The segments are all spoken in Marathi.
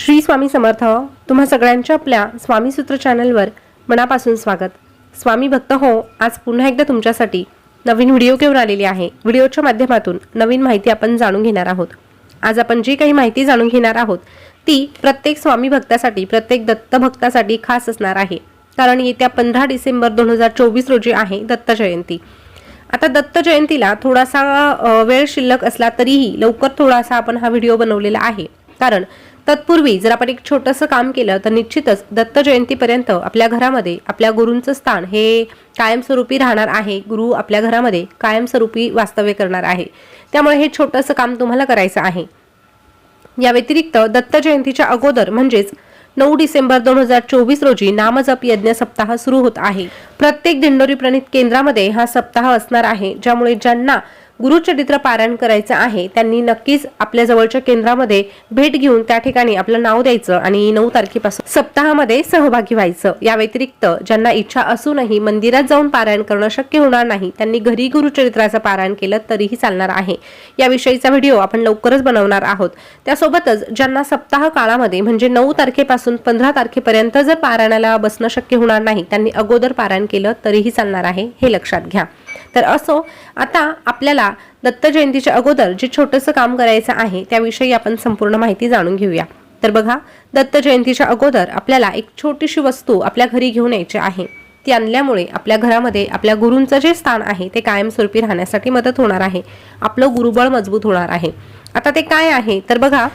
श्री स्वामी समर्थ तुम्हा सगळ्यांच्या आपल्या स्वामी सूत्र चॅनलवर मनापासून स्वागत. स्वामी भक्त हो आज पुन्हा एकदा तुमच्यासाठी नवीन व्हिडिओ घेऊन आलेली आहे. व्हिडिओच्या माध्यमातून नवीन माहिती आपण जाणून घेणार आहोत. आज आपण जी काही माहिती जाणून घेणार आहोत ती प्रत्येक स्वामी भक्तासाठी प्रत्येक दत्त भक्तासाठी खास असणार आहे. कारण येत्या पंधरा डिसेंबर दोन हजार चोवीस रोजी आहे दत्त जयंती. आता दत्त जयंतीला थोडासा वेळ शिल्लक असला तरीही लवकर थोडासा आपण हा व्हिडिओ बनवलेला आहे. कारण तत्पूर्वी जर आपण एक छोटंसं काम केलं तर निश्चितच दत्त जयंतीपर्यंत आपल्या घरामध्ये आपल्या गुरूंचं स्थान हे कायमस्वरूपी राहणार आहे. गुरु आपल्या घरामध्ये कायमस्वरूपी वास्तव्य करणार आहे. त्यामुळे हे छोटंसं काम तुम्हाला करायचं आहे. या व्यतिरिक्त दत्त जयंतीच्या अगोदर म्हणजेच नऊ डिसेंबर दोन हजार चोवीस रोजी नामजप यज्ञ सप्ताह सुरू होत आहे. प्रत्येक दिंडोरी प्रणित केंद्रामध्ये हा सप्ताह असणार आहे ज्यामुळे ज्यांना गुरुचरित्र पारायण करायचं आहे त्यांनी नक्कीच आपल्या जवळच्या केंद्रामध्ये भेट घेऊन त्या ठिकाणी आपलं नाव द्यायचं आणि नऊ तारखेपासून सप्ताहामध्ये सहभागी व्हायचं. या व्यतिरिक्त ज्यांना इच्छा असूनही मंदिरात जाऊन पारायण करणं शक्य होणार नाही त्यांनी घरी गुरुचरित्राचं पारायण केलं तरीही चालणार आहे. याविषयीचा व्हिडिओ आपण लवकरच बनवणार आहोत. त्यासोबतच ज्यांना सप्ताह काळामध्ये म्हणजे नऊ तारखेपासून पंधरा तारखेपर्यंत जर पारायणाला बसणं शक्य होणार नाही त्यांनी अगोदर पारायण केलं तरीही चालणार आहे हे लक्षात घ्या. तर असो आता आपल्याला दत्त जयंतीच्या अगोदर जे छोटंसं काम करायचं आहे त्याविषयी आपण संपूर्ण माहिती जाणून घेऊया. तर बघा दत्त जयंतीच्या अगोदर आपल्याला एक छोटीशी वस्तू आपल्या घरी घेऊन यायची आहे. ती आणल्यामुळे आपल्या घरामध्ये आपल्या गुरूंचं जे स्थान आहे ते कायमस्वरूपी राहण्यासाठी मदत होणार आहे. आपलं गुरुबळ मजबूत होणार आहे. आता ते काय आहे? तर बघा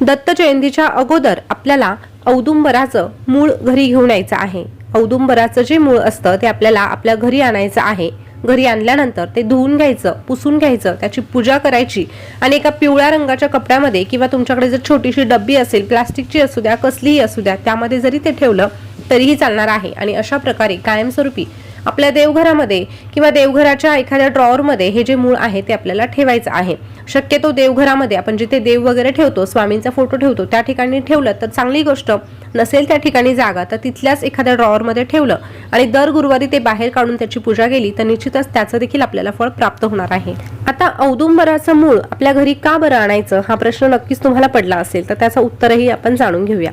दत्त जयंतीच्या अगोदर आपल्याला औदुंबराचं मूळ घरी घेऊन यायचं आहे. औदुंबराचं जे मूळ असतं ते आपल्याला आपल्या घरी आणायचं आहे. घरी आणल्यानंतर ते धुवून घ्यायचं पुसून घ्यायचं त्याची पूजा करायची आणि एका पिवळ्या रंगाच्या कपड्यामध्ये किंवा तुमच्याकडे जर छोटीशी डब्बी असेल प्लास्टिकची असू द्या कसलीही असू द्या त्यामध्ये जरी ते ठेवलं तरीही चालणार आहे. आणि अशा प्रकारे कायमस्वरूपी आपल्या देवघरामध्ये किंवा देवघराच्या एखाद्या ड्रॉवरमध्ये हे जे मूळ आहे ते आपल्याला ठेवायचं आहे. शक्यतो देवघरामध्ये आपण जिथे देव वगैरे ठेवतो स्वामींचा फोटो ठेवतो त्या ठिकाणी ठेवलं तर चांगली गोष्ट नसेल त्या ठिकाणी जागा तर तिथल्याच एखाद्या ड्रॉवरमध्ये ठेवलं आणि दर गुरुवारी ते बाहेर काढून त्याची पूजा केली तर निश्चितच त्याचं देखील आपल्याला फळ प्राप्त होणार आहे. आता औदुंबराचं मूळ आपल्या घरी का बरं आणायचं हा प्रश्न नक्कीच तुम्हाला पडला असेल तर त्याचं उत्तरही आपण जाणून घेऊया.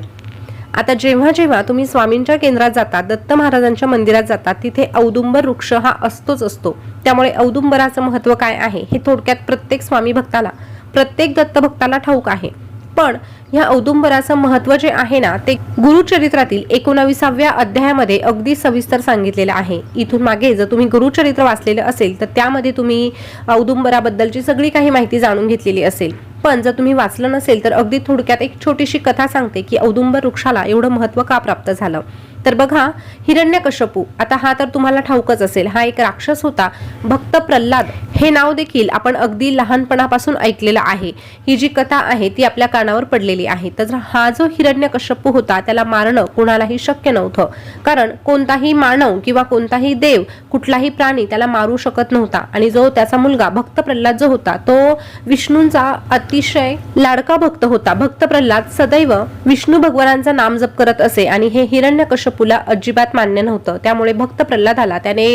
आता जेव्हा जेव्हा तुम्ही स्वामींच्या केंद्रात जातात दत्त महाराजांच्या मंदिरात जातात तिथे औदुंबर वृक्ष हा असतोच असतो. त्यामुळे औदुंबराचं महत्त्व काय आहे हे थोडक्यात प्रत्येक स्वामी भक्ताला प्रत्येक दत्त भक्ताला ठाऊक आहे. पण ह्या औदुंबराचं महत्त्व जे आहे ना ते गुरुचरित्रातील एकोणाविसाव्या अध्यायामध्ये अगदी सविस्तर सांगितलेलं आहे. इथून मागे जर तुम्ही गुरुचरित्र वाचलेलं असेल तर त्यामध्ये तुम्ही औदुंबराबद्दलची सगळी काही माहिती जाणून घेतलेली असेल. पण जर तुम्ही वाचलं नसेल तर अगदी थोडक्यात एक छोटीशी कथा सांगते की औदुंबर वृक्षाला एवढं महत्त्व का प्राप्त झालं? तर बघा हिरण्यकश्यपू आता हा तर तुम्हाला ठाऊकच असेल हा एक राक्षस होता भक्त प्रल्हाद हे नाव देखील आपण अगदी लहानपणापासून ऐकलेलं आहे. ही जी कथा आहे ती आपल्या कानावर पडलेली आहे. तर हा जो हिरण्यकश्यपू होता त्याला मारणं कुणालाही शक्य नव्हतं. कारण कोणताही मानव किंवा कोणताही देव कुठलाही प्राणी त्याला मारू शकत नव्हता. आणि जो त्याचा मुलगा भक्त प्रल्हाद जो होता तो विष्णूंचा अतिशय लाडका भक्त होता. भक्त प्रल्हाद सदैव विष्णू भगवानांचा नाम जप करत असे. आणि हे शपूला अजिबात मान्य नव्हतं. त्यामुळे भक्त प्रल्हादाला त्याने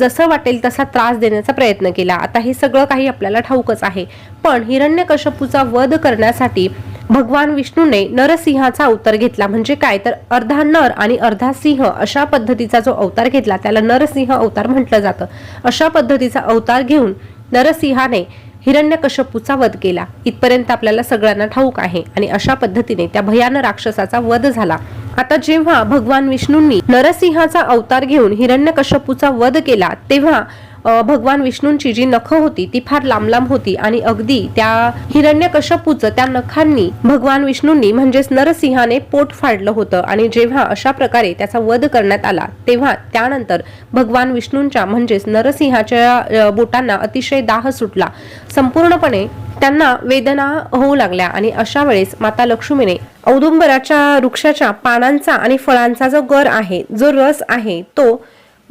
जसं वाटेल तसा त्रास देण्याचा प्रयत्न केला. आता हे सगळं काही आपल्याला ठाऊकच आहे. पण हिरण्यकश्यपूचा वध करण्यासाठी भगवान विष्णूने नरसिंहाचा अवतार घेतला. म्हणजे काय? तर अर्धा नर आणि अर्धा सिंह अशा पद्धतीचा जो अवतार घेतला त्याला नरसिंह अवतार म्हटलं जातं. अशा पद्धतीचा अवतार घेऊन नरसिंहाने हिरण्यकश्यपूचा वध केला. इथपर्यंत आपल्याला सगळ्यांना ठाऊक आहे. आणि अशा पद्धतीने त्या भयान राक्षसाचा वध झाला. आता जेव्हा भगवान विष्णूंनी नरसिंहाचा अवतार घेऊन हिरण्यकश्यपूचा वध केला तेव्हा भगवान विष्णूंची जी नखं होती ती फार लांब लांब होती आणि अगदी त्या हिरण्यकश्यपूचं त्या नखांनी भगवान विष्णूंनी म्हणजेच नरसिंहाने पोट फाडलं होतं. आणि जेव्हा अशा प्रकारे त्याचा वध करण्यात आला तेव्हा त्यानंतर भगवान विष्णूंच्या म्हणजेच नरसिंहाच्या बोटांना अतिशय दाह सुटला. संपूर्णपणे त्यांना वेदना होऊ लागल्या आणि अशा वेळेस माता लक्ष्मीने औदुंबराच्या वृक्षाच्या पानांचा आणि फळांचा जो गर आहे जो रस आहे तो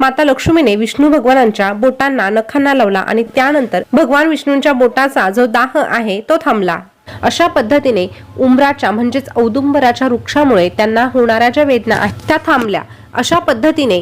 माता लक्ष्मीने विष्णू भगवानांच्या बोटांना नखांना लावला आणि त्यानंतर भगवान विष्णूंच्या बोटाचा जो दाह आहे तो थांबला. अशा पद्धतीने उंबराच्या म्हणजेच औदुंबराच्या वृक्षामुळे त्यांना होणाऱ्या ज्या वेदना आहेत त्या थांबल्या. अशा पद्धतीने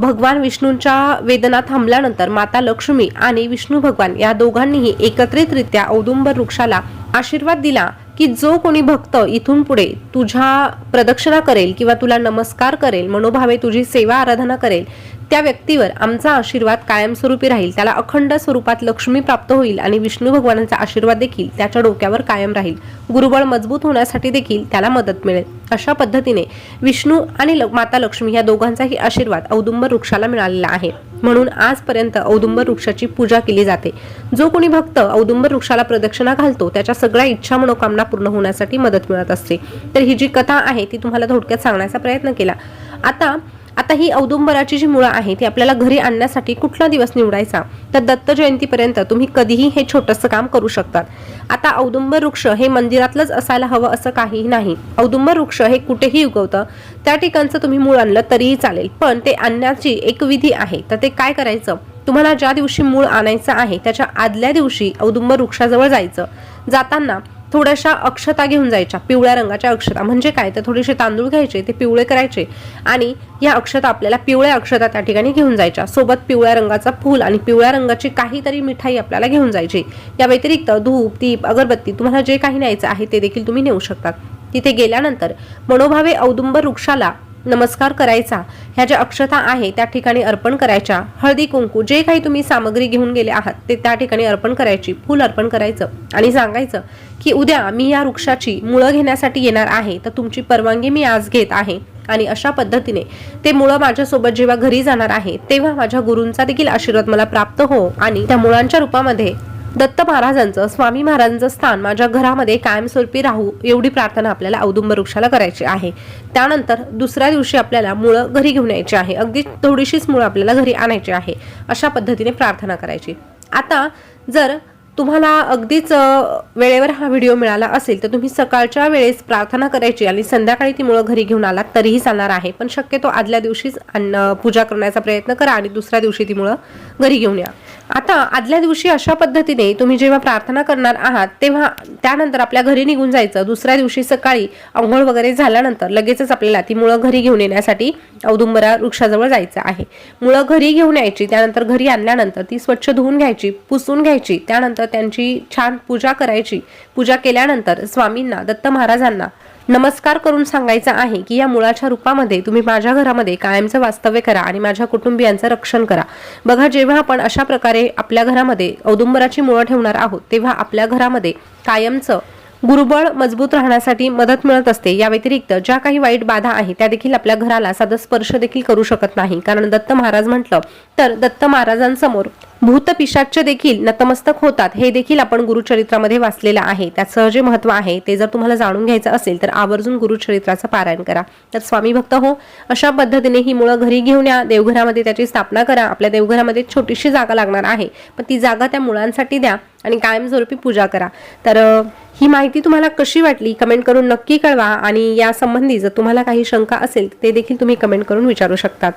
भगवान विष्णूंच्या वेदना थांबल्यानंतर माता लक्ष्मी आणि विष्णू भगवान या दोघांनीही एकत्रितरित्या औदुंबर वृक्षाला आशीर्वाद दिला की जो कोणी भक्त इथून पुढे तुझ्या प्रदक्षिणा करेल किंवा तुला नमस्कार करेल मनोभावे तुझी सेवा आराधना करेल त्या व्यक्तीवर आमचा आशीर्वाद कायमस्वरूपी राहील. त्याला अखंड स्वरूपात लक्ष्मी प्राप्त होईल आणि विष्णू भगवानाचा आशीर्वाद देखील त्याच्या डोक्यावर कायम राहील. गुरुबळ मजबूत होण्यासाठी देखील त्याला मदत मिळेल. अशा पद्धतीने विष्णू आणि ल- माता लक्ष्मी या दोघांचाही आशीर्वाद औदुंबर वृक्षाला मिळालेला आहे. म्हणून आजपर्यंत औदुंबर वृक्षाची पूजा केली जाते. जो कोणी भक्त औदुंबर वृक्षाला प्रदक्षिणा घालतो त्याच्या सगळ्या इच्छा मनोकामना पूर्ण होण्यासाठी मदत मिळत असते. तर ही जी कथा आहे ती तुम्हाला थोडक्यात सांगण्याचा प्रयत्न केला. आता आता ही औदुंबराची जी मुळं आहे ती आपल्याला घरी आणण्यासाठी कुठला दिवस निवडायचा? तर दत्त जयंतीपर्यंत तुम्ही कधीही हे छोटंसं काम करू शकतात. आता औदुंबर वृक्ष हे मंदिरातलंच असायला हवं असं काहीही नाही. औदुंबर वृक्ष हे कुठेही उगवतं त्या ठिकाणचं तुम्ही मूळ आणलं तरीही चालेल. पण ते आणण्याची एक विधी आहे. तर ते काय करायचं? तुम्हाला ज्या दिवशी मूळ आणायचं आहे त्याच्या आदल्या दिवशी औदुंबर वृक्षाजवळ जायचं. जाताना थोड्याशा अक्षता घेऊन जायच्या पिवळ्या रंगाच्या अक्षता. म्हणजे काय? तर थोडेसे तांदूळ घ्यायचे ते पिवळे करायचे आणि या अक्षता आपल्याला पिवळ्या अक्षता त्या ठिकाणी घेऊन जायच्या. सोबत पिवळ्या रंगाचा फूल आणि पिवळ्या रंगाची काहीतरी मिठाई आपल्याला घेऊन जायची. या व्यतिरिक्त धूप दीप अगरबत्ती तुम्हाला जे काही न्यायचं आहे ते देखील तुम्ही नेऊ शकतात. तिथे गेल्यानंतर मनोभावे औदुंबर वृक्षाला नमस्कार करायचा. ह्या ज्या अक्षता आहे त्या ठिकाणी अर्पण करायच्या. हळदी कुंकू जे काही तुम्ही सामग्री घेऊन गेले आहात ते त्या ठिकाणी अर्पण करायची. फुल अर्पण करायचं. आणि सांगायचं की उद्या मी या वृक्षाची मुळं घेण्यासाठी येणार आहे तर तुमची परवानगी मी आज घेत आहे. आणि अशा पद्धतीने ते मुळं माझ्यासोबत जेव्हा घरी जाणार आहे तेव्हा माझ्या गुरूंचा देखील आशीर्वाद मला प्राप्त हो. आणि त्या मुळांच्या रूपामध्ये दत्त महाराजांचं स्वामी महाराजांचं स्थान माझ्या घरामध्ये कायमस्वरूपी राहू एवढी प्रार्थना आपल्याला औदुंब वृक्षाला करायची आहे. त्यानंतर दुसऱ्या दिवशी आपल्याला मुळं घरी घेऊन यायची आहे. अगदी थोडीशीच मुळं आपल्याला घरी आणायची आहे. अशा पद्धतीने प्रार्थना करायची. आता जर तुम्हाला अगदीच वेळेवर हा व्हिडिओ मिळाला असेल तर तुम्ही सकाळच्या वेळेस प्रार्थना करायची आणि संध्याकाळी ती मुळं घरी घेऊन आलात तरीही चालणार आहे. पण शक्यतो आदल्या दिवशीच पूजा करण्याचा प्रयत्न करा आणि दुसऱ्या दिवशी ती मुळं घरी घेऊन या. आता आदल्या दिवशी अशा पद्धतीने तुम्ही जेव्हा प्रार्थना करणार आहात तेव्हा त्यानंतर आपल्या घरी निघून जायचं. दुसऱ्या दिवशी सकाळी आंघोळ वगैरे झाल्यानंतर लगेचच आपल्याला ती मुळं घरी घेऊन येण्यासाठी औदुंबरा वृक्षाजवळ जायचं आहे. मुळं घरी घेऊन यायची त्यानंतर घरी आणल्यानंतर ती स्वच्छ धुवून घ्यायची पुसून घ्यायची त्यानंतर त्यांची छान पूजा करायची. पूजा केल्यानंतर स्वामींना दत्त महाराजांना नमस्कार करून सांगायचं आहे की या मुळाच्या रूपामध्ये तुम्ही माझ्या घरामध्ये कायमचं वास्तव्य करा आणि माझ्या कुटुंबियांचं रक्षण करा. बघा जेव्हा आपण अशा प्रकारे आपल्या घरामध्ये औदुंबराची मुळं ठेवणार आहोत तेव्हा आपल्या घरामध्ये कायमचं गुरुबळ मजबूत राहण्यासाठी मदत मिळत असते. या व्यतिरिक्त ज्या काही वाईट बाधा आहे त्या देखील आपल्या घराला साधं स्पर्श देखील करू शकत नाही. कारण दत्त महाराज म्हटलं तर दत्त महाराजांसमोर भूतपिशाच्य देखील नतमस्तक होतात हे देखील आपण गुरुचरित्रामध्ये वाचलेलं आहे. त्याचं जे महत्त्व आहे ते जर तुम्हाला जाणून घ्यायचं असेल तर आवर्जून गुरुचरित्राचं पारायण करा. तर स्वामी भक्त हो अशा पद्धतीने ही मुळं घरी घेऊन या. देवघरामध्ये त्याची स्थापना करा. आपल्या देवघरामध्ये छोटीशी जागा लागणार आहे. पण ती जागा त्या मुळांसाठी द्या आणि कायमस्वरूपी पूजा करा. तर ही माहिती तुम्हाला कशी वाटली? कमेंट करून नक्की कळवा. आणि या संबंधी जर तुम्हाला काही शंका असेल ते देखील तुम्ही कमेंट करून विचारू शकतात.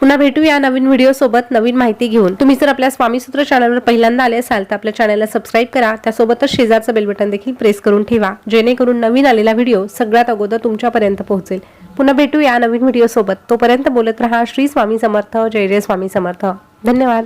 पुन्हा भेटू या नवीन व्हिडिओ सोबत नवीन माहिती घेऊन. तुम्ही जर आपल्या स्वामी सूत्र चॅनलवर पहिल्यांदा आले असाल तर आपल्या चॅनलला सबस्क्राईब करा. त्यासोबतच शेजारचं बेल बटन देखील प्रेस करून ठेवा. जेणेकरून नवीन आलेला व्हिडिओ सगळ्यात अगोदर तुमच्यापर्यंत पोहोचेल. पुन्हा भेटू या नवीन व्हिडिओ सोबत. तोपर्यंत बोलत रहा. श्री स्वामी समर्थ. जय जय स्वामी समर्थ. धन्यवाद.